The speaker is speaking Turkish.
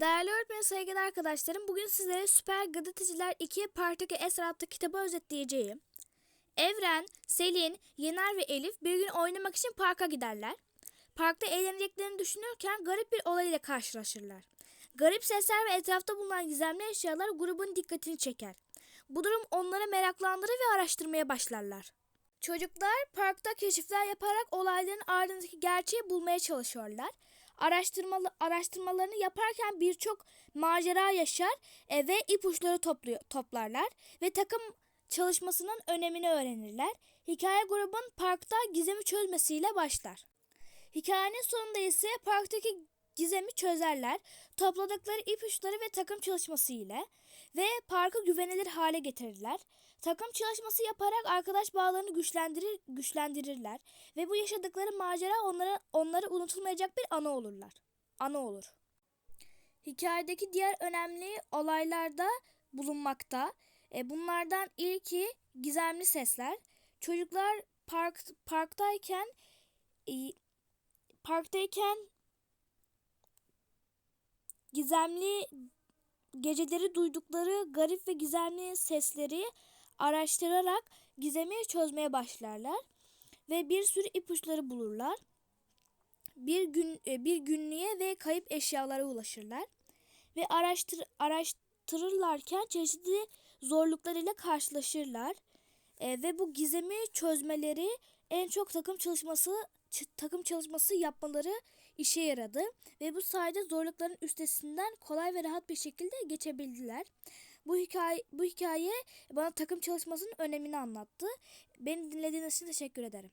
Değerli öğretmenim, saygıdeğer arkadaşlarım, bugün sizlere Süper Gazeteciler 2 Partaki Esra adlı kitabı özetleyeceğim. Evren, Selin, Yener ve Elif bir gün oynamak için parka giderler. Parkta eğleneceklerini düşünürken garip bir olay ile karşılaşırlar. Garip sesler ve etrafta bulunan gizemli eşyalar grubun dikkatini çeker. Bu durum onları meraklandırır ve araştırmaya başlarlar. Çocuklar parkta keşifler yaparak olayların ardındaki gerçeği bulmaya çalışıyorlar. Araştırmalı, araştırmalarını yaparken birçok macera yaşar e, ve ipuçları topluyor, toplarlar ve takım çalışmasının önemini öğrenirler. Hikaye grubun parkta gizemi çözmesiyle başlar. Hikayenin sonunda ise parktaki gizemi çözerler. Topladıkları ipuçları ve takım çalışması ile ve parkı güvenilir hale getirirler. Takım çalışması yaparak arkadaş bağlarını güçlendirir, güçlendirirler ve bu yaşadıkları macera onlara onları unutulmayacak bir anı olurlar. Anı olur. Hikayedeki diğer önemli olaylarda bulunmakta. E, bunlardan ilki gizemli sesler. Çocuklar park parktayken e, parktayken gizemli geceleri duydukları garip ve gizemli sesleri araştırarak gizemi çözmeye başlarlar ve bir sürü ipuçları bulurlar. Bir gün e, bir günlüğe ve kayıp eşyalara ulaşırlar ve araştır araştırırlarken çeşitli zorluklar ile karşılaşırlar. E, ve bu gizemi çözmeleri en çok takım çalışması takım çalışması yapmaları işe yaradı ve bu sayede zorlukların üstesinden kolay ve rahat bir şekilde geçebildiler. Bu hikaye bu hikaye bana takım çalışmasının önemini anlattı. Beni dinlediğiniz için teşekkür ederim.